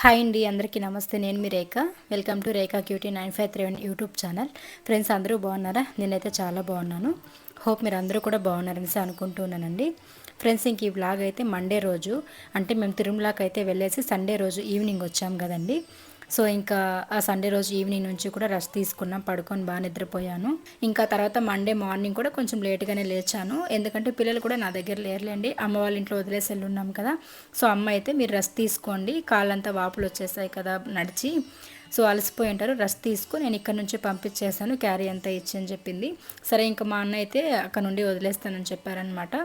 Hi అండి అందరికీ నమస్తే. నేను మీ Rekha. Welcome to Rekha cutie nine five three one YouTube channel. Friends అందరూ బాగున్నారా? నేనైతే చాలా బాగున్నాను. హోప్ మీరు అందరూ కూడా బాగున్నారనేసి అనుకుంటున్నానండి. ఫ్రెండ్స్ ఇంక ఈ బ్లాగ్ అయితే మండే రోజు. అంటే మేము తిరుమలకి అయితే వెళ్ళేసి సండే రోజు ఈవినింగ్ వచ్చాం కదండి. సో ఇంకా ఆ సండే రోజు ఈవినింగ్ నుంచి కూడా రెస్ట్ తీసుకున్నాం పడుకొని బాగా నిద్రపోయాను. ఇంకా తర్వాత మండే మార్నింగ్ కూడా కొంచెం లేట్గానే లేచాను. ఎందుకంటే పిల్లలు కూడా నా దగ్గర లేరులేండి. అమ్మ వాళ్ళ ఇంట్లో వదిలేసి వెళ్ళున్నాం కదా. సో అమ్మ అయితే మీరు రెస్ట్ తీసుకోండి. కాళ్ళంతా వాపులు వచ్చేసాయి కదా నడిచి. సో అలసిపోయి ఉంటారు. రెస్ట్ తీసుకుని నేను ఇక్కడ నుంచి పంపించేసాను క్యారీ అంతా ఇచ్చి అని చెప్పింది. సరే ఇంకా మా అన్న అయితే అక్కడ నుండి వదిలేస్తానని చెప్పారనమాట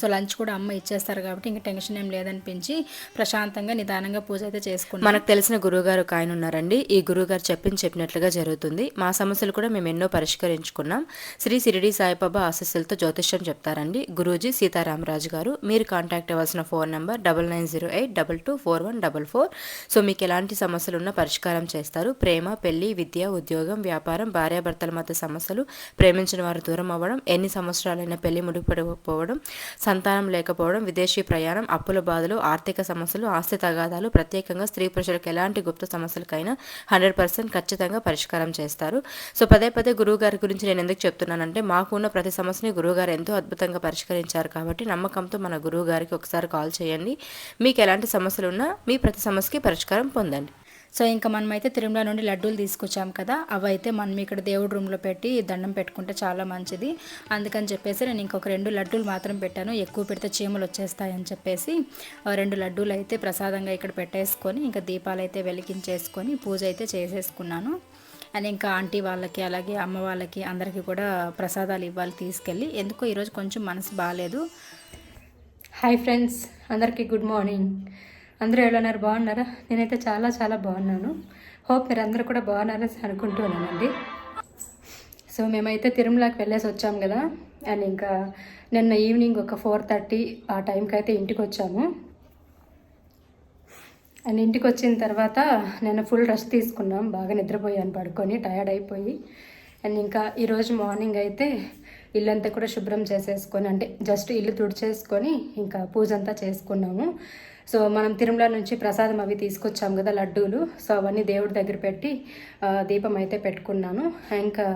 సో లంచ్ కూడా అమ్మ ఇచ్చేస్తారు కాబట్టి ఇంకా టెన్షన్ ఏం లేదనిపించి ప్రశాంతంగా నిదానంగా పూజ అయితే చేసుకున్నాం. మనకు తెలిసిన గురువుగారు ఒక ఆయన ఉన్నారండి. ఈ గురువుగారు చెప్పింది చెప్పినట్లుగా జరుగుతుంది. మా సమస్యలు కూడా మేము ఎన్నో పరిష్కరించుకున్నాం. శ్రీ సిరిడి సాయిబాబా ఆశస్సులతో జ్యోతిష్యం చెప్తారండి. గురూజీ సీతారామరాజు గారు మీరు కాంటాక్ట్ అవ్వాల్సిన phone number double nine zero eight double two four one double four so మీకు ఎలాంటి సమస్యలు ఉన్నా పరిష్కారం చేస్తారు. ప్రేమ పెళ్ళి విద్య ఉద్యోగం వ్యాపారం భార్యాభర్తల మధ్య సమస్యలు ప్రేమించిన వారు దూరం అవ్వడం ఎన్ని సంవత్సరాలైనా పెళ్ళి ముడిపడిపోవడం సంతానం లేకపోవడం విదేశీ ప్రయాణం అప్పుల బాధలు ఆర్థిక సమస్యలు ఆస్తి తగాదాలు ప్రత్యేకంగా స్త్రీ పురుషులకు ఎలాంటి గుప్త సమస్యలకైనా హండ్రెడ్ పర్సెంట్ ఖచ్చితంగా పరిష్కారం చేస్తారు. సో పదే పదే గురువు గారి గురించి నేను ఎందుకు చెప్తున్నానంటే మాకు ఉన్న ప్రతి సమస్యని గురువుగారు ఎంతో అద్భుతంగా పరిష్కరించారు కాబట్టి నమ్మకంతో మన గురువు గారికి ఒకసారి కాల్ చేయండి. మీకు ఎలాంటి సమస్యలు ఉన్నా మీ ప్రతి సమస్యకి పరిష్కారం పొందండి. సో ఇంకా మనమైతే తిరుమల నుండి లడ్డూలు తీసుకొచ్చాం కదా అవి అయితే మనం ఇక్కడ దేవుడి రూమ్లో పెట్టి దండం పెట్టుకుంటే చాలా మంచిది. అందుకని చెప్పేసి నేను ఇంకొక రెండు లడ్డూలు మాత్రం పెట్టాను. ఎక్కువ పెడితే చీమలు వచ్చేస్తాయని చెప్పేసి రెండు లడ్డూలు అయితే ప్రసాదంగా ఇక్కడ పెట్టేసుకొని ఇంకా దీపాలు అయితే వెలిగించేసుకొని పూజ అయితే చేసేసుకున్నాను. అండ్ ఇంకా ఆంటీ వాళ్ళకి అలాగే అమ్మ వాళ్ళకి అందరికీ కూడా ప్రసాదాలు ఇవ్వాలి తీసుకెళ్ళి. ఎందుకో ఈరోజు కొంచెం మనసు బాగాలేదు హాయ్ ఫ్రెండ్స్ అందరికీ గుడ్ మార్నింగ్. అందరూ ఎలా బాగున్నారా? నేనైతే చాలా చాలా బాగున్నాను. హోప్ మీరు అందరూ కూడా బాగున్నారని అనుకుంటున్నానండి. సో మేమైతే తిరుమలకి వెళ్ళేసి వచ్చాము కదా. అండ్ ఇంకా నిన్న ఈవినింగ్ ఒక ఫోర్ థర్టీ ఆ టైంకి అయితే ఇంటికి వచ్చాము. అండ్ ఇంటికి వచ్చిన తర్వాత నేను ఫుల్ రెస్ట్ తీసుకున్నాం. బాగా నిద్రపోయాను పడుకొని టయర్డ్ అయిపోయి. అండ్ ఇంకా ఈరోజు మార్నింగ్ అయితే ఇల్లంతా కూడా శుభ్రం చేసేసుకొని అంటే జస్ట్ ఇల్లు తుడిచేసుకొని ఇంకా పూజ అంతా చేసుకున్నాము. సో మనం తిరుమల నుంచి ప్రసాదం అవి తీసుకొచ్చాం కదా లడ్డూలు. సో అవన్నీ దేవుడి దగ్గర పెట్టి దీపం అయితే పెట్టుకున్నాను. ఇంకా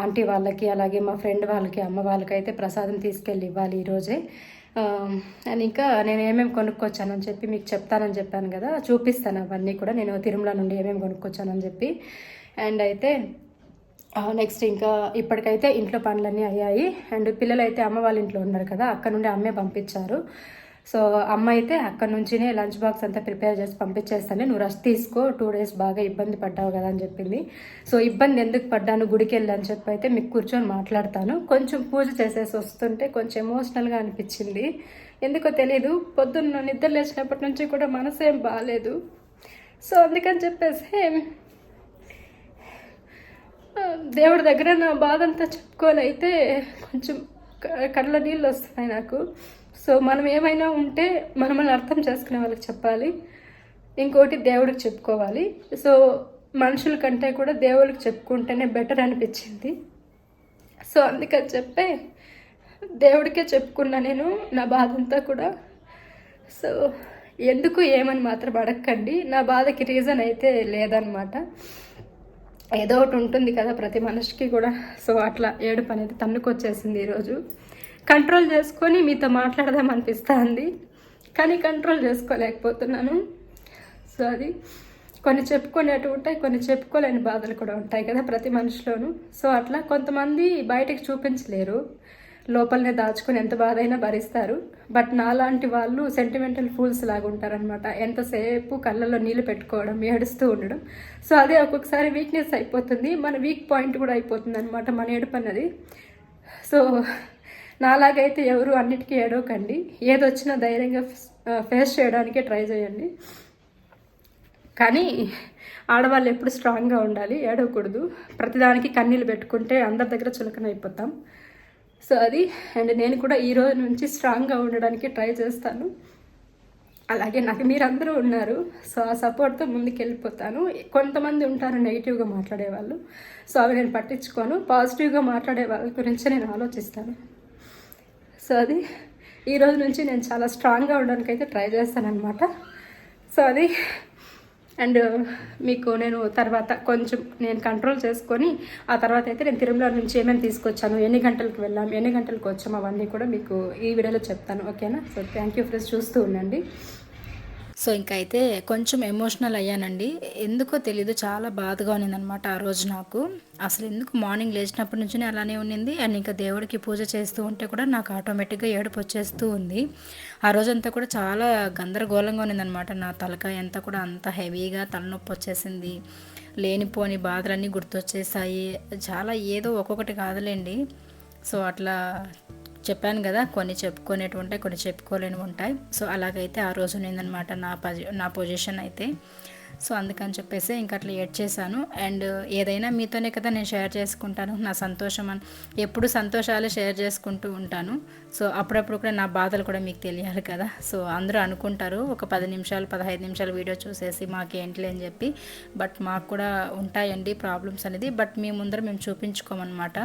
ఆంటీ వాళ్ళకి అలాగే మా ఫ్రెండ్ వాళ్ళకి అమ్మ వాళ్ళకి అయితే ప్రసాదం తీసుకెళ్ళి ఇవ్వాలి ఈరోజే అండ్ ఇంకా నేను ఏమేమి కొనుక్కొచ్చానని చెప్పి మీకు చెప్తానని చెప్పాను కదా చూపిస్తాను అవన్నీ కూడా. నేను తిరుమల నుండి ఏమేమి కొనుక్కొచ్చానని చెప్పి. అండ్ అయితే నెక్స్ట్ ఇంకా ఇప్పటికైతే ఇంట్లో పనులన్నీ అయ్యాయి. అండ్ పిల్లలు అయితే అమ్మ వాళ్ళ ఇంట్లో ఉన్నారు కదా అక్కడ నుండి అమ్మే పంపించారు. సో అమ్మ అయితే అక్కడ నుంచినే లంచ్ బాక్స్ అంతా ప్రిపేర్ చేసి పంపించేస్తాను. నువ్వు రెస్ట్ తీసుకో టూ డేస్ బాగా ఇబ్బంది పడ్డావు కదా అని చెప్పింది. సో ఇబ్బంది ఎందుకు పడ్డాను? గుడికి వెళ్ళని చెప్పి అయితే మీకు కూర్చొని మాట్లాడతాను. కొంచెం పూజ చేసేసి వస్తుంటే కొంచెం ఎమోషనల్గా అనిపించింది. ఎందుకో తెలీదు పొద్దున్న నిద్ర లేచినప్పటి నుంచి కూడా మనసు ఏం బాగాలేదు సో అందుకని చెప్పేసి దేవుడి దగ్గర నా బాధ అంతా చెప్పుకొని అయితే కొంచెం కళ్ళ నీళ్ళు వస్తున్నాయి నాకు. సో మనం ఏమైనా ఉంటే మనల్ని అర్థం చేసుకునే వాళ్ళకి చెప్పాలి. ఇంకోటి దేవుడికి చెప్పుకోవాలి. సో మనుషుల కంటే కూడా దేవుడికి చెప్పుకుంటేనే బెటర్ అనిపించింది. సో అందుకని చెప్పే దేవుడికే చెప్పుకున్నా నేను నా బాధ అంతా కూడా. సో ఎందుకు ఏమని మాత్రం అడగకండి నా బాధకి రీజన్ అయితే లేదనమాట. ఏదో ఒకటి ఉంటుంది కదా ప్రతి మనిషికి కూడా. సో అట్లా ఏడుపు అనేది తన్నుకొచ్చేసింది ఈరోజు. కంట్రోల్ చేసుకొని మీతో మాట్లాడదాం అనిపిస్తుంది. కానీ కంట్రోల్ చేసుకోలేకపోతున్నాను. సో అది కొన్ని చెప్పుకునేటు ఉంటాయి కొన్ని చెప్పుకోలేని బాధలు కూడా ఉంటాయి కదా ప్రతి మనిషిలోనూ. సో అట్లా కొంతమంది బయటకు చూపించలేరు. లోపలనే దాచుకొని ఎంత బాధ అయినా భరిస్తారు. బట్ నాలాంటి వాళ్ళు సెంటిమెంటల్ ఫూల్స్ లాగా ఉంటారనమాట ఎంతసేపు కళ్ళల్లో నీళ్ళు పెట్టుకోవడం ఏడుస్తూ ఉండడం. సో అదే ఒక్కొక్కసారి వీక్నెస్ అయిపోతుంది. మన వీక్ పాయింట్ కూడా అయిపోతుంది అనమాట మన ఏడుపు అన్నది సో నాలాగైతే ఎవరు అన్నిటికీ ఏడవకండి. ఏదొచ్చినా ధైర్యంగా ఫేస్ చేయడానికే ట్రై చేయండి. కానీ ఆడవాళ్ళు ఎప్పుడు స్ట్రాంగ్గా ఉండాలి ఏడవకూడదు. ప్రతిదానికి కన్నీళ్ళు పెట్టుకుంటే అందరి దగ్గర చులకన అయిపోతాం. సో అది అండ్ నేను కూడా ఈ రోజు నుంచి స్ట్రాంగ్గా ఉండడానికి ట్రై చేస్తాను. అలాగే నాకు మీరందరూ ఉన్నారు సో ఆ సపోర్ట్తో ముందుకు వెళ్ళిపోతాను కొంతమంది ఉంటారు నెగిటివ్గా మాట్లాడేవాళ్ళు సో అవి నేను పట్టించుకోను. పాజిటివ్గా మాట్లాడే వాళ్ళ గురించి నేను ఆలోచిస్తాను. సో అది ఈ రోజు నుంచి నేను చాలా స్ట్రాంగ్గా ఉండడానికి అయితే ట్రై చేస్తానన్నమాట. సో అది అండ్ మీకు నేను తర్వాత కొంచెం నేను కంట్రోల్ చేసుకొని ఆ తర్వాత అయితే నేను తిరుమల నుంచి ఏమేమి తీసుకొచ్చాను ఎన్ని గంటలకు వెళ్ళాము ఎన్ని గంటలకు వచ్చాము అవన్నీ కూడా మీకు ఈ వీడియోలో చెప్తాను. ఓకేనా? సో థ్యాంక్ యూ ఫ్రెండ్స్ చూస్తూ ఉండండి. సో ఇంకా అయితే కొంచెం ఎమోషనల్ అయ్యానండి. ఎందుకో తెలీదు చాలా బాధగా ఉన్నిందనమాట ఆ రోజు నాకు. అసలు ఎందుకు మార్నింగ్ లేచినప్పటి నుంచి అలానే ఉన్నింది. అండ్ ఇంకా దేవుడికి పూజ చేస్తూ ఉంటే కూడా నాకు ఆటోమేటిక్గా ఏడుపు వచ్చేస్తూ ఉంది. ఆ రోజంతా కూడా చాలా గందరగోళంగా ఉన్నిందనమాట నా తలకాయ అంతా కూడా అంత హెవీగా తలనొప్పి వచ్చేసింది. లేనిపోని బాధలన్నీ గుర్తొచ్చేసాయి. చాలా ఏదో ఒక్కొక్కటి కాదులేండి. సో అట్లా చెప్పాను కదా కొన్ని చెప్పుకునేటివి ఉంటాయి కొన్ని చెప్పుకోలేనివి ఉంటాయి. సో అలాగైతే ఆ రోజు ఉన్నిందనమాట నా పజి నా పొజిషన్ అయితే. సో అందుకని చెప్పేసి ఇంకా అట్లా ఏడ్ చేశాను. అండ్ ఏదైనా మీతోనే కదా నేను షేర్ చేసుకుంటాను నా సంతోషం అని. ఎప్పుడు సంతోషాలు షేర్ చేసుకుంటూ ఉంటాను. సో అప్పుడప్పుడు కూడా నా బాధలు కూడా మీకు తెలియాలి కదా. సో అందరూ అనుకుంటారు ఒక పది నిమిషాలు పదహైదు నిమిషాలు వీడియో చూసేసి మాకేంటి అని చెప్పి. బట్ మాకు కూడా ఉంటాయండి ప్రాబ్లమ్స్ అనేది. బట్ మీ ముందర మేము చూపించుకోమన్నమాట.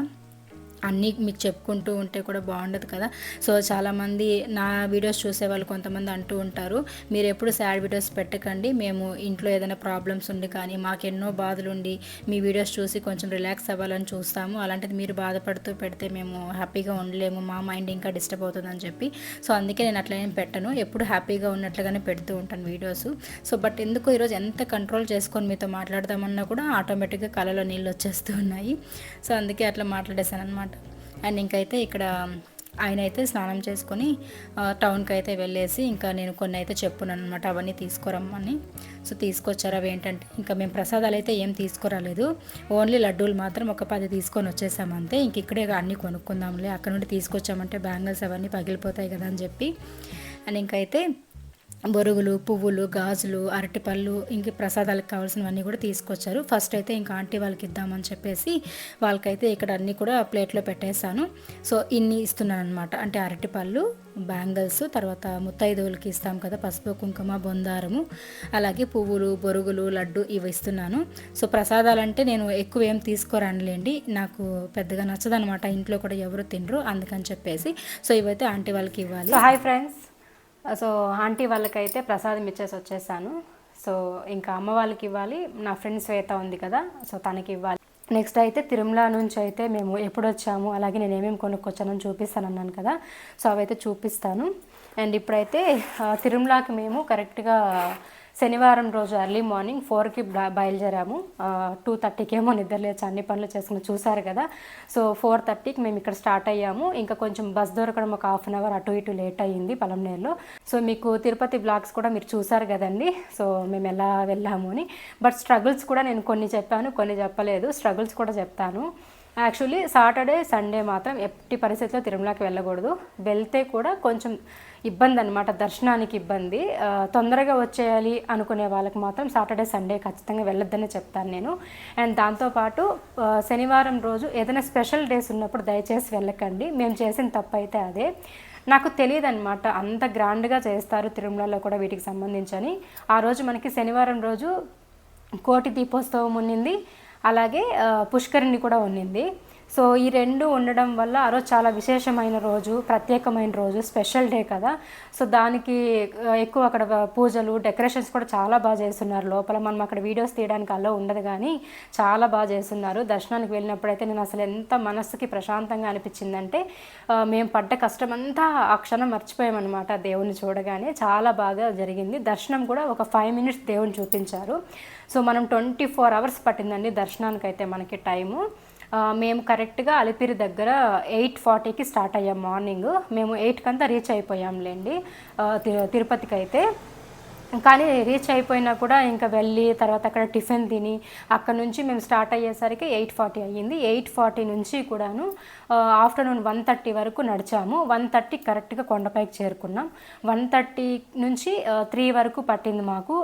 అన్నీ మీకు చెప్పుకుంటూ ఉంటే కూడా బాగుండదు కదా. సో చాలామంది నా వీడియోస్ చూసే వాళ్ళు కొంతమంది అంటూ ఉంటారు. మీరు ఎప్పుడు సాడ్ వీడియోస్ పెట్టకండి. మేము ఇంట్లో ఏదైనా ప్రాబ్లమ్స్ ఉండి కానీ మాకు ఎన్నో బాధలు ఉండి మీ వీడియోస్ చూసి కొంచెం రిలాక్స్ అవ్వాలని చూస్తాము. అలాంటిది మీరు బాధపడుతూ పెడితే మేము హ్యాపీగా ఉండలేము. మా మైండ్ ఇంకా డిస్టర్బ్ అవుతుందని చెప్పి. సో అందుకే నేను అట్లా ఏం పెట్టను. ఎప్పుడు హ్యాపీగా ఉన్నట్లుగానే పెడుతూ ఉంటాను వీడియోస్. సో బట్ ఎందుకు ఈరోజు ఎంత కంట్రోల్ చేసుకొని మీతో మాట్లాడదామన్నా కూడా ఆటోమేటిక్గా కళలో నీళ్ళు వచ్చేస్తూ ఉన్నాయి. సో అందుకే అట్లా మాట్లాడేశాను అనమాట అండ్ ఇంకైతే ఇక్కడ ఆయన అయితే స్నానం చేసుకొని టౌన్కి అయితే వెళ్ళేసి ఇంకా నేను కొన్ని అయితే చెప్పున్నాను అనమాట అవన్నీ తీసుకురమ్మని. సో తీసుకొచ్చారు అవి ఏంటంటే ఇంకా మేము ప్రసాదాలు అయితే ఏం తీసుకురాలేదు. ఓన్లీ లడ్డూలు మాత్రం ఒక పది తీసుకొని వచ్చేసామంతే ఇంక ఇక్కడే అన్నీ కొనుక్కుందాంలే అక్కడ నుండి తీసుకొచ్చామంటే బ్యాంగిల్స్ అవన్నీ పగిలిపోతాయి కదా అని చెప్పి. అండ్ ఇంకైతే బొరుగులు పువ్వులు గాజులు అరటిపళ్ళు ఇంక ప్రసాదాలకు కావాల్సినవన్నీ కూడా తీసుకొచ్చారు. ఫస్ట్ అయితే ఇంకా ఆంటీ వాళ్ళకి ఇద్దామని చెప్పేసి వాళ్ళకైతే ఇక్కడ అన్నీ కూడా ప్లేట్లో పెట్టేశాను. సో ఇన్ని ఇస్తున్నాను అనమాట అంటే అరటిపళ్ళు బ్యాంగిల్స్ తర్వాత ముత్తైదువులకి ఇస్తాం కదా పసుపు కుంకుమ బొందారము అలాగే పువ్వులు బొరుగులు లడ్డు ఇవి ఇస్తున్నాను. సో ప్రసాదాలంటే నేను ఎక్కువ ఏం తీసుకోరానులేండి. నాకు పెద్దగా నచ్చదనమాట ఇంట్లో కూడా ఎవరు తినరు అందుకని చెప్పేసి. సో ఇవైతే ఆంటీ వాళ్ళకి ఇవ్వాలి. హాయ్ ఫ్రెండ్స్ సో ఆంటీ వాళ్ళకైతే ప్రసాదం ఇచ్చేసి వచ్చేసాను. సో ఇంకా అమ్మ వాళ్ళకి ఇవ్వాలి. నా ఫ్రెండ్ శ్వేత ఉంది కదా సో తనకి ఇవ్వాలి. నెక్స్ట్ అయితే తిరుమల నుంచి అయితే మేము ఎప్పుడు వచ్చాము అలాగే నేను ఏమేమి కొనుక్కొచ్చానని చూపిస్తాను అన్నాను కదా. సో అవైతే చూపిస్తాను. అండ్ ఇప్పుడైతే తిరుమలకి మేము కరెక్ట్గా శనివారం రోజు ఎర్లీ మార్నింగ్ ఫోర్కి బయలుదేరాము. టూ థర్టీకేమో నిద్ర లేచి అన్ని పనులు చేసుకుని చూసారు కదా. సో ఫోర్ థర్టీకి మేము ఇక్కడ స్టార్ట్ అయ్యాము. ఇంకా కొంచెం బస్ దొరకడం ఒక హాఫ్ అన్ అవర్ అటు ఇటు లేట్ అయ్యింది పలంనేరులో. సో మీకు తిరుపతి బ్లాగ్స్ కూడా మీరు చూసారు కదండి. సో మేము ఎలా వెళ్ళాము అని. బట్ స్ట్రగుల్స్ కూడా నేను కొన్ని చెప్పాను కొన్ని చెప్పలేదు. స్ట్రగుల్స్ కూడా చెప్తాను. యాక్చువల్లీ సాటర్డే సండే మాత్రం ఎట్టి పరిస్థితిలో తిరుమలకి వెళ్ళకూడదు. వెళ్తే కూడా కొంచెం ఇబ్బంది అనమాట దర్శనానికి ఇబ్బంది. తొందరగా వచ్చేయాలి అనుకునే వాళ్ళకి మాత్రం సాటర్డే సండే ఖచ్చితంగా వెళ్ళొద్దని చెప్తాను నేను. అండ్ దాంతోపాటు శనివారం రోజు ఏదైనా స్పెషల్ డేస్ ఉన్నప్పుడు దయచేసి వెళ్ళకండి. మేము చేసిన తప్పు అయితే అదే. నాకు తెలియదు అనమాట అంత గ్రాండ్గా చేస్తారు తిరుమలలో కూడా వీటికి సంబంధించని. ఆ రోజు మనకి శనివారం రోజు కోటి దీపోత్సవం ఉన్నింది. అలాగే పుష్కరిణి కూడా ఉన్నింది. సో ఈ రెండు ఉండడం వల్ల ఆ రోజు చాలా విశేషమైన రోజు ప్రత్యేకమైన రోజు స్పెషల్ డే కదా. సో దానికి ఎక్కువ అక్కడ పూజలు డెకరేషన్స్ కూడా చాలా బాగా చేస్తున్నారు. లోపల మనం అక్కడ వీడియోస్ తీయడానికి అలా ఉండదు కానీ చాలా బాగా చేస్తున్నారు. దర్శనానికి వెళ్ళినప్పుడైతే నేను అసలు ఎంత మనస్సుకి ప్రశాంతంగా అనిపించిందంటే మేము పడ్డ కష్టం అంతా ఆ క్షణం మర్చిపోయామన్నమాట దేవుని చూడగానే. చాలా బాగా జరిగింది. దర్శనం కూడా ఒక ఫైవ్ మినిట్స్ దేవుని చూపించారు. సో మనం ట్వంటీ ఫోర్ అవర్స్ పట్టిందండి దర్శనానికి అయితే మనకి టైము. మేము కరెక్ట్గా అలిపిరి దగ్గర ఎయిట్ ఫార్టీకి స్టార్ట్ అయ్యాం మార్నింగ్. మేము ఎయిట్కి అంతా రీచ్ అయిపోయాంలేండి. తి- తిరుపతికి అయితే కానీ రీచ్ అయిపోయినా కూడా ఇంకా వెళ్ళి తర్వాత అక్కడ టిఫిన్ తిని అక్కడ నుంచి మేము స్టార్ట్ అయ్యేసరికి ఎయిట్ ఫార్టీ అయ్యింది. ఎయిట్ ఫార్టీ నుంచి కూడాను ఆఫ్టర్నూన్ వన్ థర్టీ వరకు నడిచాము. వన్ థర్టీ కరెక్ట్గా కొండపైకి చేరుకున్నాం. వన్ థర్టీ నుంచి త్రీ వరకు పట్టింది మాకు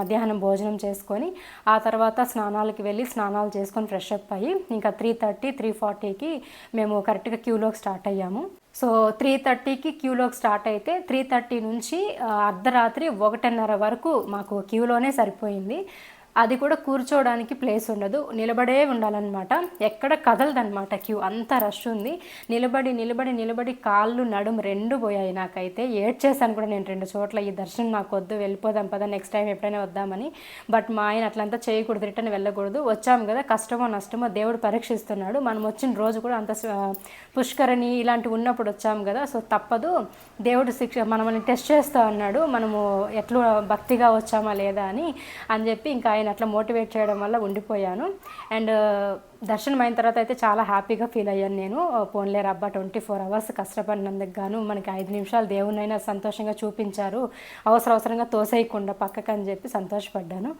మధ్యాహ్నం భోజనం చేసుకొని. ఆ తర్వాత స్నానాలకి వెళ్ళి స్నానాలు చేసుకొని ఫ్రెష్ అప్ అయ్యి ఇంకా త్రీ థర్టీ త్రీ ఫార్టీకి మేము కరెక్ట్గా క్యూలోకి స్టార్ట్ అయ్యాము. సో త్రీ థర్టీకి క్యూలోకి స్టార్ట్ అయితే త్రీ థర్టీ నుంచి అర్ధరాత్రి ఒకటిన్నర వరకు మాకు క్యూలోనే సరిపోయింది. అది కూడా కూర్చోవడానికి ప్లేస్ ఉండదు. నిలబడే ఉండాలన్నమాట. ఎక్కడ కదలదన్నమాట క్యూ అంత రష్ ఉంది. నిలబడి నిలబడి నిలబడి కాళ్ళు నడుము రెండు పోయాయి నాకైతే. ఏడ్చేసాను కూడా నేను రెండు చోట్ల. ఈ దర్శనం నాకు వద్దు వెళ్ళిపోదాం పదా నెక్స్ట్ టైం ఎప్పుడైనా వద్దామని. బట్ మా ఆయన అట్లంతా చేయకూడదు రిటర్న్ వెళ్ళకూడదు. వచ్చాము కదా కష్టమో నష్టమో దేవుడు పరీక్షిస్తున్నాడు. మనం వచ్చిన రోజు కూడా అంత పుష్కరణి ఇలాంటివి ఉన్నప్పుడు వచ్చాము కదా సో తప్పదు. దేవుడు శిక్ష మనల్ని టెస్ట్ చేస్తా అన్నాడు. మనము ఎట్లా భక్తిగా వచ్చామా లేదా అని అని చెప్పి ఇంకా ఆయన అట్లా మోటివేట్ చేయడం వల్ల ఉండిపోయాను. అండ్ దర్శనం అయిన తర్వాత అయితే చాలా హ్యాపీగా ఫీల్ అయ్యాను నేను. పోన్లే రబ్బా ట్వంటీ ఫోర్ అవర్స్ కష్టపడినందుకు గాను మనకి ఐదు నిమిషాలు దేవునైనా సంతోషంగా చూపించారు. అవసర అవసరంగా తోసేయకుండా పక్కకు అని చెప్పి సంతోషపడ్డాను.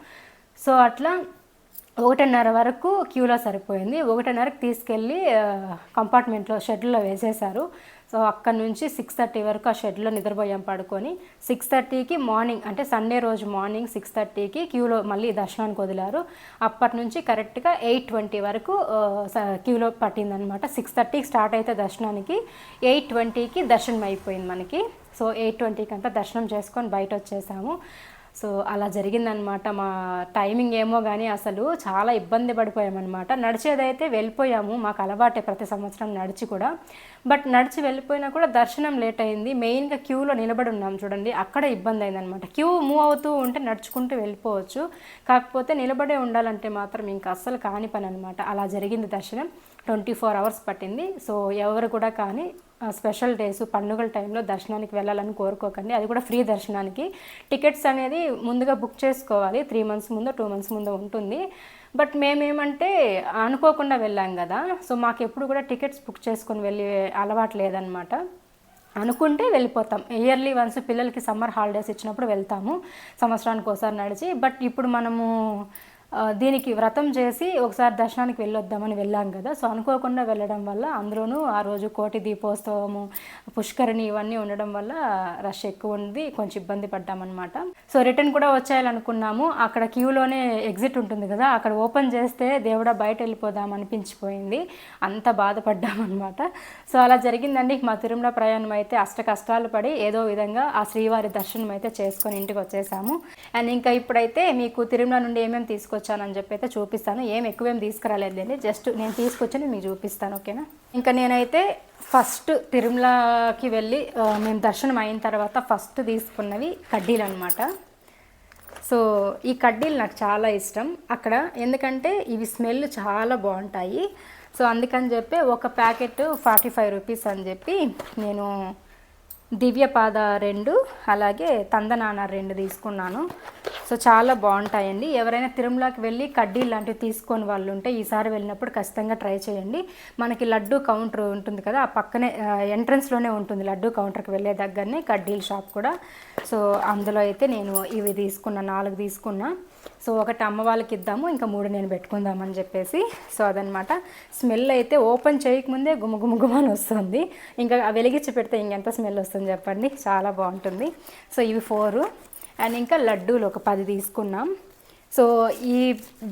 సో అట్లా ఒకటిన్నర వరకు క్యూలో సరిపోయింది. ఒకటిన్నరకు తీసుకెళ్ళి కంపార్ట్మెంట్లో షెడ్లో వేసేశారు. సో అక్కడ నుంచి సిక్స్ థర్టీ వరకు ఆ షెడ్లో నిద్రపోయాం పడుకొని. సిక్స్ థర్టీకి మార్నింగ్ అంటే సండే రోజు మార్నింగ్ సిక్స్ థర్టీకి క్యూలో మళ్ళీ దర్శనానికి వదిలారు. అప్పటి నుంచి కరెక్ట్గా ఎయిట్ ట్వంటీ వరకు స- క్యూలో పట్టిందనమాట సిక్స్ థర్టీకి స్టార్ట్ అయితే దర్శనానికి ఎయిట్ ట్వంటీకి దర్శనం అయిపోయింది మనకి. సో ఎయిట్ ట్వంటీకి అంతా దర్శనం చేసుకొని బయట వచ్చేసాము. సో అలా జరిగిందనమాట మా టైమింగ్ ఏమో కానీ అసలు చాలా ఇబ్బంది పడిపోయామన్నమాట. నడిచేదైతే వెళ్ళిపోయాము మాకు అలవాటే ప్రతి సంవత్సరం నడిచి కూడా. బట్ నడిచి వెళ్ళిపోయినా కూడా దర్శనం లేట్ అయింది. మెయిన్గా క్యూలో నిలబడి ఉన్నాం చూడండి అక్కడ ఇబ్బంది అయిందనమాట క్యూ మూవ్ అవుతూ ఉంటే నడుచుకుంటూ వెళ్ళిపోవచ్చు. కాకపోతే నిలబడే ఉండాలంటే మాత్రం ఇంకా అస్సలు కాని పని అనమాట అలా జరిగింది దర్శనం. ట్వంటీ ఫోర్ అవర్స్ పట్టింది. సో ఎవరు కూడా కానీ స్పెషల్ డేస్ పండుగల టైంలో దర్శనానికి వెళ్ళాలని కోరుకోకండి. అది కూడా ఫ్రీ దర్శనానికి. టికెట్స్ అనేది ముందుగా బుక్ చేసుకోవాలి. త్రీ మంత్స్ ముందు టూ మంత్స్ ముందు ఉంటుంది. బట్ మేమేమంటే అనుకోకుండా వెళ్ళాం కదా. సో మాకు ఎప్పుడు కూడా టికెట్స్ బుక్ చేసుకొని వెళ్ళి అలవాటు లేదనమాట. అనుకుంటే వెళ్ళిపోతాం. ఇయర్లీ వన్స్ పిల్లలకి సమ్మర్ హాలిడేస్ ఇచ్చినప్పుడు వెళ్తాము. సంవత్సరానికి ఒకసారి నడిచి. బట్ ఇప్పుడు మనము దీనికి వ్రతం చేసి ఒకసారి దర్శనానికి వెళ్ళొద్దామని వెళ్ళాం కదా. సో అనుకోకుండా వెళ్ళడం వల్ల అందులోనూ ఆ రోజు కోటి దీపోత్సవము పుష్కరిణి ఇవన్నీ ఉండడం వల్ల రష్ ఎక్కువ ఉంది కొంచెం ఇబ్బంది పడ్డామన్నమాట. సో రిటర్న్ కూడా వచ్చేయాలనుకున్నాము. అక్కడ క్యూలోనే ఎగ్జిట్ ఉంటుంది కదా అక్కడ ఓపెన్ చేస్తే దేవుడా బయట వెళ్ళిపోదాం అనిపించిపోయింది. అంత బాధపడ్డామన్నమాట. సో అలా జరిగిందండి. మా తిరుమల ప్రయాణం అయితే అష్ట కష్టాలు పడి ఏదో విధంగా ఆ శ్రీవారి దర్శనం అయితే చేసుకొని ఇంటికి వచ్చేసాము. అండ్ ఇంకా ఇప్పుడైతే మీకు తిరుమల నుండి ఏమేమి తీసుకొచ్చానని చెప్పి అయితే చూపిస్తాను. ఏం ఎక్కువేం తీసుకురాలేదండి జస్ట్ నేను తీసుకొచ్చి మీకు చూపిస్తాను ఓకేనా? ఇంకా నేనైతే ఫస్ట్ తిరుమలకి వెళ్ళి మేము దర్శనం అయిన తర్వాత ఫస్ట్ తీసుకున్నవి కడ్డీలు అనమాట సో ఈ కడ్డీలు నాకు చాలా ఇష్టం. అక్కడ ఎందుకంటే ఇవి స్మెల్ చాలా బాగుంటాయి. సో అందుకని చెప్పి ఒక ప్యాకెట్ ఫార్టీ ఫైవ్ రూపీస్ అని చెప్పి నేను దివ్యపాద రెండు అలాగే తందనాన రెండు తీసుకున్నాను. సో చాలా బాగుంటాయండి. ఎవరైనా తిరుమలకి వెళ్ళి కడ్డీ లాంటివి తీసుకొని వాళ్ళు ఉంటే ఈసారి వెళ్ళినప్పుడు ఖచ్చితంగా ట్రై చేయండి. మనకి లడ్డు కౌంటర్ ఉంటుంది కదా ఆ పక్కనే ఎంట్రన్స్లోనే ఉంటుంది లడ్డు కౌంటర్కి వెళ్ళే దగ్గరనే కడ్డీల షాప్ కూడా. సో అందులో అయితే నేను ఇవి తీసుకున్నా నాలుగు తీసుకున్నా. సో ఒకటి అమ్మ వాళ్ళకి ఇద్దాము ఇంకా మూడు నేను పెట్టుకుందామని చెప్పేసి. సో అదనమాట. స్మెల్ అయితే ఓపెన్ చేయకముందే గుమ గుమ గుమ అని వస్తుంది. ఇంకా వెలిగించి పెడితే ఇంకెంత స్మెల్ వస్తుంది చెప్పండి. చాలా బాగుంటుంది. సో ఇవి ఫోరు. అండ్ ఇంకా లడ్డూలు ఒక పది తీసుకున్నాం. సో ఈ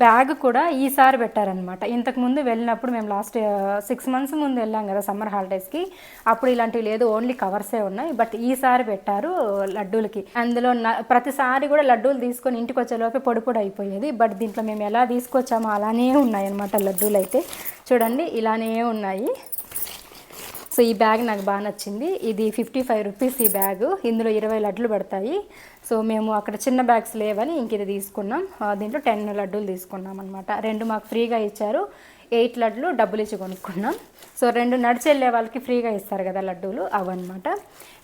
బ్యాగ్ కూడా ఈసారి పెట్టారనమాట ఇంతకుముందు వెళ్ళినప్పుడు మేము లాస్ట్ సిక్స్ మంత్స్ ముందు వెళ్ళాం కదా సమ్మర్ హాలిడేస్కి. అప్పుడు ఇలాంటివి లేదు ఓన్లీ కవర్సే ఉన్నాయి. బట్ ఈసారి పెట్టారు లడ్డూలకి. అందులో ప్రతిసారి కూడా లడ్డూలు తీసుకొని ఇంటికి వచ్చేలోపే పొడి పొడి అయిపోయేది. బట్ దీంట్లో మేము ఎలా తీసుకొచ్చామో అలానే ఉన్నాయి అనమాట లడ్డూలు అయితే. చూడండి ఇలానే ఉన్నాయి. సో ఈ బ్యాగ్ నాకు బాగా నచ్చింది. ఇది ఫిఫ్టీ ఫైవ్ రూపీస్ ఈ బ్యాగ్. ఇందులో ఇరవై లడ్లు పడతాయి. సో మేము అక్కడ చిన్న బ్యాగ్స్ లేవని ఇంక ఇది తీసుకున్నాం. దీంట్లో టెన్ లడ్డూలు తీసుకున్నాం అనమాట రెండు మాకు ఫ్రీగా ఇచ్చారు. ఎయిట్ లడ్లు డబ్బులు ఇచ్చి కొనుక్కున్నాం. సో రెండు నడిచి వెళ్ళే వాళ్ళకి ఫ్రీగా ఇస్తారు కదా లడ్డూలు అవన్నమాట.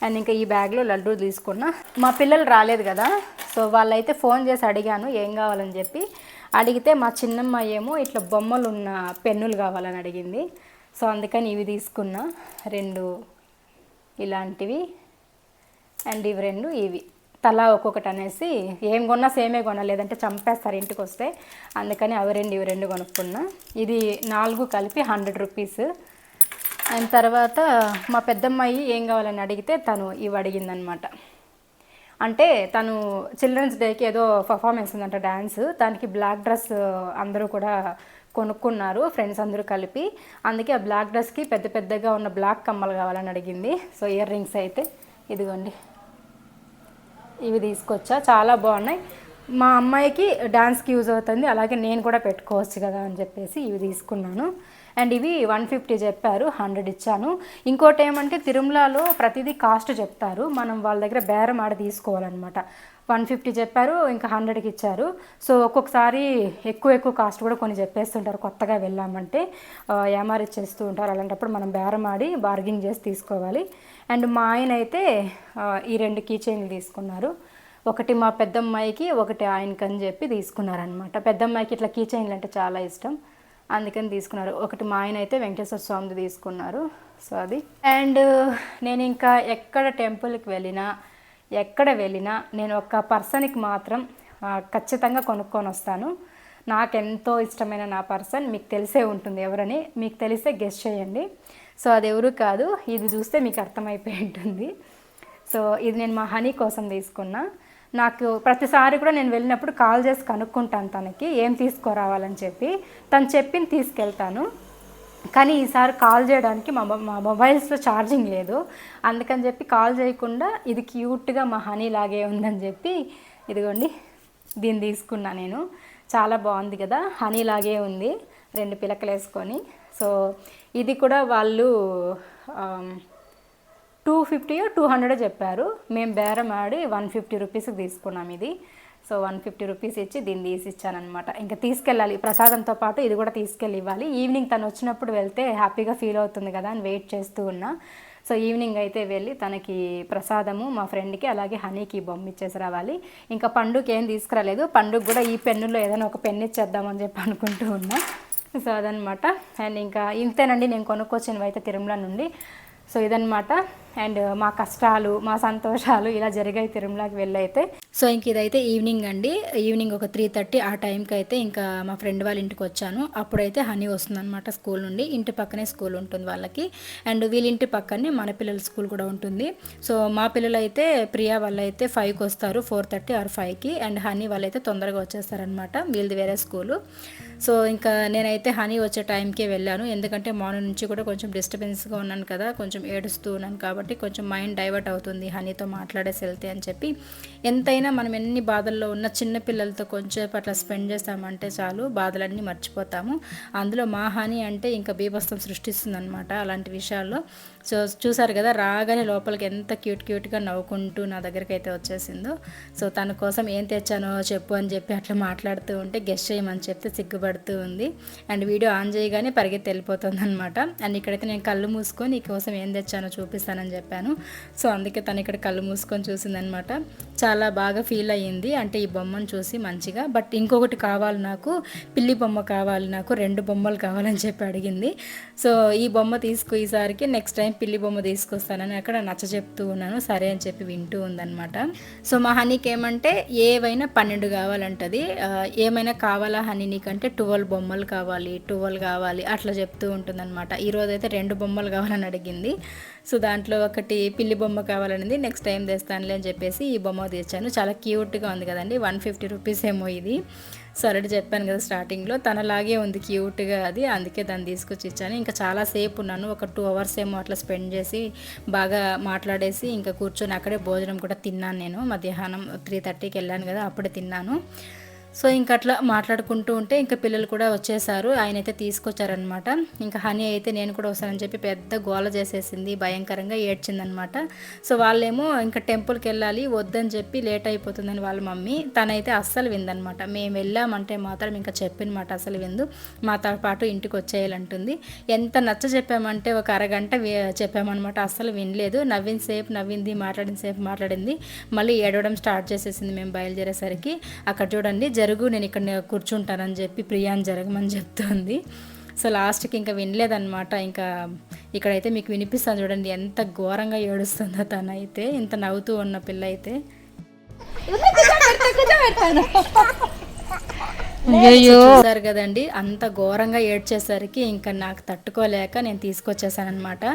అండ్ ఇంకా ఈ బ్యాగ్లో లడ్డూలు తీసుకున్నా. మా పిల్లలు రాలేదు కదా. సో వాళ్ళైతే ఫోన్ చేసి అడిగాను ఏం కావాలని చెప్పి. అడిగితే మా చిన్నమ్మ ఏమో ఇట్లా బొమ్మలు ఉన్న పెన్నులు కావాలని అడిగింది. సో అందుకని ఇవి తీసుకున్నా. రెండు ఇలాంటివి. అండ్ ఇవి రెండు ఇవి. తలా ఒక్కొక్కటి అనేసి ఏం కొన్నా సేమే కొనలేదంటే లేదంటే చంపేస్తారు ఇంటికి వస్తే అందుకని అవి రెండు ఇవి రెండు కొనుక్కున్నా. ఇది నాలుగు కలిపి హండ్రెడ్ రూపీస్. అండ్ తర్వాత మా పెద్దమ్మాయి ఏం కావాలని అడిగితే తను ఇవి అడిగిందనమాట. అంటే తను చిల్డ్రన్స్ డేకి ఏదో పర్ఫార్మెన్స్ ఉందంట డ్యాన్స్ దానికి బ్లాక్ డ్రెస్ అందరూ కూడా కొనుక్కున్నారు ఫ్రెండ్స్ అందరూ కలిపి. అందుకే ఆ బ్లాక్ డ్రెస్కి పెద్ద పెద్దగా ఉన్న బ్లాక్ కమ్మలు కావాలని అడిగింది. సో ఇయర్ రింగ్స్ అయితే ఇదిగోండి. ఇవి తీసుకొచ్చా. చాలా బాగున్నాయి. మా అమ్మాయికి డాన్స్కి యూజ్ అవుతుంది. అలాగే నేను కూడా పెట్టుకోవచ్చు కదా అని చెప్పేసి ఇవి తీసుకున్నాను. అండ్ ఇవి వన్ ఫిఫ్టీ చెప్పారు హండ్రెడ్ ఇచ్చాను. ఇంకోటి ఏమంటే తిరుమలలో ప్రతిదీ కాస్ట్ చెప్తారు. మనం వాళ్ళ దగ్గర బేరం ఆడ తీసుకోవాలన్నమాట. వన్ ఫిఫ్టీ చెప్పారు ఇంకా హండ్రెడ్కి ఇచ్చారు. సో ఒక్కొక్కసారి ఎక్కువ ఎక్కువ కాస్ట్ కూడా కొన్ని చెప్పేస్తుంటారు కొత్తగా వెళ్ళామంటే ఆ, ఏమారిచ్చేస్తూ ఉంటారు. అలాంటప్పుడు మనం బేరం ఆడి బార్గింగ్ చేసి తీసుకోవాలి. అండ్ మా ఆయన అయితే ఈ రెండు కీ చైన్లు తీసుకున్నారు. ఒకటి మా పెద్దమ్మాయికి ఒకటి ఆయనకి అని చెప్పి తీసుకున్నారనమాట పెద్దమ్మాయికి ఇట్లా కీ చైన్లు అంటే చాలా ఇష్టం. అందుకని తీసుకున్నారు. ఒకటి మా ఆయన అయితే వెంకటేశ్వర స్వామిది తీసుకున్నారు. సో అది. అండ్ నేను ఇంకా ఎక్కడ టెంపుల్కి వెళ్ళినా ఎక్కడ వెళ్ళినా నేను ఒక పర్సన్కి మాత్రం ఖచ్చితంగా కొనుక్కొని వస్తాను. నాకెంతో ఇష్టమైన నా పర్సన్ మీకు తెలిసే ఉంటుంది ఎవరని. మీకు తెలిస్తే గెస్ట్ చేయండి. సో అది ఎవరు కాదు ఇది చూస్తే మీకు అర్థమైపోయి ఉంటుంది. సో ఇది నేను మా హనీ కోసం తీసుకున్నా. నాకు ప్రతిసారి కూడా నేను వెళ్ళినప్పుడు కాల్ చేసి కనుక్కుంటాను తనకి ఏం తీసుకురావాలని చెప్పి. తను చెప్పింది తీసుకెళ్తాను. కానీ ఈసారి కాల్ చేయడానికి మా మా మొబైల్స్లో ఛార్జింగ్ లేదు. అందుకని చెప్పి కాల్ చేయకుండా ఇది క్యూట్గా మా హనీ లాగే ఉందని చెప్పి ఇదిగోండి దీన్ని తీసుకున్నా నేను. చాలా బాగుంది కదా హనీ లాగే ఉంది రెండు పిలకలు వేసుకొని. సో ఇది కూడా వాళ్ళు టూ ఫిఫ్టీ టూ హండ్రెడ్ చెప్పారు. మేము బేరం ఆడి వన్ ఫిఫ్టీ రూపీస్కి తీసుకున్నాం ఇది. సో వన్ ఫిఫ్టీ రూపీస్ ఇచ్చి దీన్ని తీసి ఇచ్చానమాట ఇంకా తీసుకెళ్ళాలి. ప్రసాదంతో పాటు ఇది కూడా తీసుకెళ్ళి ఇవ్వాలి. ఈవినింగ్ తను వచ్చినప్పుడు వెళ్తే హ్యాపీగా ఫీల్ అవుతుంది కదా అని వెయిట్ చేస్తూ ఉన్నా. సో ఈవినింగ్ అయితే వెళ్ళి తనకి ప్రసాదము మా ఫ్రెండ్కి అలాగే హనీకి బొమ్మ ఇచ్చేసి రావాలి. ఇంకా పండుగ ఏం తీసుకురాలేదు. పండుగ కూడా ఈ పెన్నులో ఏదైనా ఒక పెన్ను ఇచ్చేద్దామని చెప్పి అనుకుంటూ ఉన్నా. సో అదనమాట అండ్ ఇంకా ఇంతేనండి. నేను కొనుక్కొచ్చినవి అయితే తిరుమల నుండి. సో ఇదనమాట అండ్ మా కష్టాలు మా సంతోషాలు ఇలా జరిగాయి తిరుమలకి వెళ్ళైతే. సో ఇంక ఇదైతే ఈవినింగ్ అండి. ఈవినింగ్ ఒక త్రీ థర్టీ ఆ టైంకి అయితే ఇంకా మా ఫ్రెండ్ వాళ్ళ ఇంటికి వచ్చాను. అప్పుడైతే హనీ వస్తుందన్నమాట స్కూల్ నుండి. ఇంటి పక్కనే స్కూల్ ఉంటుంది వాళ్ళకి. అండ్ వీళ్ళ ఇంటి పక్కనే మన పిల్లల స్కూల్ కూడా ఉంటుంది. సో మా పిల్లలు అయితే ప్రియా వాళ్ళు అయితే ఫైవ్కి వస్తారు ఫోర్ థర్టీ ఆర్ ఫైవ్కి. అండ్ హనీ వాళ్ళు అయితే తొందరగా వచ్చేస్తారనమాట వీళ్ళది వేరే స్కూలు. సో ఇంకా నేనైతే హనీ వచ్చే టైంకే వెళ్ళాను. ఎందుకంటే మార్నింగ్ నుంచి కూడా కొంచెం డిస్టర్బెన్స్గా ఉన్నాను కదా కొంచెం ఏడుస్తూ ఉన్నాను కాబట్టి కాబట్టి కొంచెం మైండ్ డైవర్ట్ అవుతుంది హనీతో మాట్లాడేసి వెళ్తే అని చెప్పి. ఎంతైనా మనం ఎన్ని బాధల్లో ఉన్న చిన్న పిల్లలతో కొంచెం అట్లా స్పెండ్ చేస్తామంటే చాలు బాధలన్నీ మర్చిపోతాము. అందులో మా హనీ అంటే ఇంకా బీభత్సం సృష్టిస్తుంది అనమాట అలాంటి విషయాల్లో. సో చూసారు కదా రాగానే లోపలికి ఎంత క్యూట్ క్యూట్గా నవ్వుకుంటూ నా దగ్గరికి అయితే వచ్చేసిందో. సో తన కోసం ఏం తెచ్చానో చెప్పు అని చెప్పి అట్లా మాట్లాడుతూ ఉంటే గెస్ట్ చేయమని చెప్తే సిగ్గుపడుతూ ఉంది. అండ్ వీడియో ఆన్ చేయగానే పరిగెత్తి వెళ్ళిపోతుంది అనమాట అండ్ ఇక్కడైతే నేను కళ్ళు మూసుకొని నీ కోసం ఏం తెచ్చానో చూపిస్తానని చెప్పాను. సో అందుకే తను ఇక్కడ కళ్ళు మూసుకొని చూసిందనమాట చాలా బాగా ఫీల్ అయ్యింది. అంటే ఈ బొమ్మను చూసి మంచిగా. బట్ ఇంకొకటి కావాలి నాకు పిల్లి బొమ్మ కావాలి నాకు రెండు బొమ్మలు కావాలని చెప్పి అడిగింది. సో ఈ బొమ్మ తీసుకు ఈసారికి. నెక్స్ట్ టైం పిల్లి బొమ్మ తీసుకొస్తానని అక్కడ నచ్చ చెప్తూ ఉన్నాను. సరే అని చెప్పి వింటూ ఉందన్నమాట. సో మా హనీకి ఏమంటే ఏవైనా పన్నెండు కావాలంటది. ఏమైనా కావాలా హనీ నీకంటే? ట్వెల్వ్ బొమ్మలు కావాలి ట్వెల్వ్ కావాలి అట్లా చెప్తూ ఉంటుందన్నమాట. ఈరోజు అయితే రెండు బొమ్మలు కావాలని అడిగింది. సో దాంట్లో ఒకటి పిల్లి బొమ్మ కావాలనేది నెక్స్ట్ టైం తెస్తానులే అని చెప్పేసి ఈ బొమ్మ తెచ్చాను చాలా క్యూట్గా ఉంది కదండి వన్ ఫిఫ్టీ రూపీస్ ఏమో ఇది. సో ఆల్రెడీ చెప్పాను కదా స్టార్టింగ్లో. తనలాగే ఉంది క్యూట్గా అది అందుకే దాన్ని తీసుకొచ్చి ఇచ్చాను. ఇంకా చాలా సేపు ఉన్నాను. ఒక టూ అవర్స్ ఏమో అట్లా స్పెండ్ చేసి బాగా మాట్లాడేసి ఇంకా కూర్చొని అక్కడే భోజనం కూడా తిన్నాను నేను. మధ్యాహ్నం త్రీ థర్టీకి వెళ్ళాను కదా అప్పుడే తిన్నాను. సో ఇంక అట్లా మాట్లాడుకుంటూ ఉంటే ఇంకా పిల్లలు కూడా వచ్చేసారు. ఆయన అయితే తీసుకొచ్చారనమాట ఇంకా హనీ అయితే నేను కూడా వస్తానని చెప్పి పెద్ద గోల చేసేసింది. భయంకరంగా ఏడ్చిందనమాట సో వాళ్ళేమో ఇంకా టెంపుల్కి వెళ్ళాలి వద్దని చెప్పి లేట్ అయిపోతుందని వాళ్ళ మమ్మీ. తనైతే అస్సలు విందనమాట మేము వెళ్ళామంటే మాత్రం ఇంకా చెప్పిన మాట అసలు విందు. మాతో పాటు ఇంటికి వచ్చేయాలంటుంది. ఎంత నచ్చ చెప్పామంటే ఒక అరగంట చెప్పామనమాట చెప్పామన్నమాట. అస్సలు వినలేదు. నవ్విన సేపు నవ్వింది మాట్లాడిన సేపు మాట్లాడింది. మళ్ళీ ఏడవడం స్టార్ట్ చేసేసింది మేము బయలుదేరేసరికి. అక్కడ చూడండి జరుగు నేను ఇక్కడ కూర్చుంటానని చెప్పి ప్రియాని జరగమని చెప్తోంది. సో లాస్ట్కి ఇంకా వినలేదనమాట ఇంకా ఇక్కడైతే మీకు వినిపిస్తాను చూడండి ఎంత ఘోరంగా ఏడుస్తుందో తనైతే ఇంత నవ్వుతూ ఉన్న పిల్ల అయితే చూసారు కదండి. అంత ఘోరంగా ఏడ్చేసరికి ఇంకా నాకు తట్టుకోలేక నేను తీసుకొచ్చేసాను అనమాట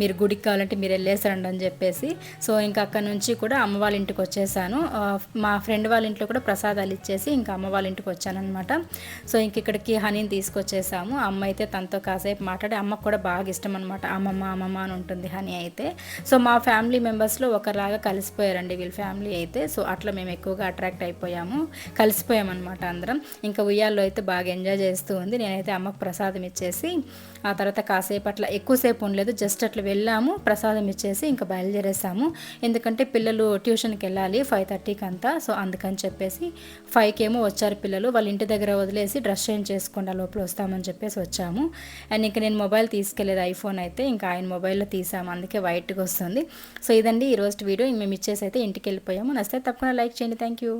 మీరు గుడికి కావాలంటే మీరు వెళ్ళేసారండి అని చెప్పేసి. సో ఇంకా అక్కడ నుంచి కూడా అమ్మ వాళ్ళ ఇంటికి వచ్చేసాను. మా ఫ్రెండ్ వాళ్ళ ఇంట్లో కూడా ప్రసాదాలు ఇచ్చేసి ఇంకా అమ్మ వాళ్ళ ఇంటికి వచ్చానమాట సో ఇంక ఇక్కడికి హనీని తీసుకొచ్చేసాము. అమ్మ అయితే తనతో కాసేపు మాట్లాడి అమ్మకు కూడా బాగా ఇష్టం అనమాట అమ్మమ్మ అమ్మమ్మ అని ఉంటుంది హనీ అయితే. సో మా ఫ్యామిలీ మెంబర్స్లో ఒకలాగా కలిసిపోయారండి వీళ్ళ ఫ్యామిలీ అయితే. సో అట్లా మేము ఎక్కువగా అట్రాక్ట్ అయిపోయాము. కలిసిపోయామన్నమాట అందరం. ఇంకా ఇంకా ఉయ్యాల్లో అయితే బాగా ఎంజాయ్ చేస్తూ ఉంది. నేనైతే అమ్మకు ప్రసాదం ఇచ్చేసి ఆ తర్వాత కాసేపు అట్లా ఎక్కువసేపు ఉండలేదు జస్ట్ అట్లా వెళ్ళాము ప్రసాదం ఇచ్చేసి ఇంకా బయలుదేరేసాము. ఎందుకంటే పిల్లలు ట్యూషన్కి వెళ్ళాలి ఫైవ్ థర్టీకి అంతా సో అందుకని చెప్పేసి ఫైవ్కి ఏమో వచ్చారు పిల్లలు. వాళ్ళ ఇంటి దగ్గర వదిలేసి డ్రెస్ చేంజ్ చేసుకుండా లోపల వస్తామని చెప్పేసి వచ్చాము. అండ్ ఇంకా నేను మొబైల్ తీసుకెళ్ళేది ఐఫోన్ అయితే ఇంకా ఆయన మొబైల్లో తీసాము అందుకే వైట్గా వస్తుంది. సో ఇదండి ఈరోజు వీడియో. మేము ఇచ్చేసి అయితే ఇంటికి వెళ్ళిపోయాము. నచ్చితే తప్పకుండా లైక్ చేయండి. Thank you.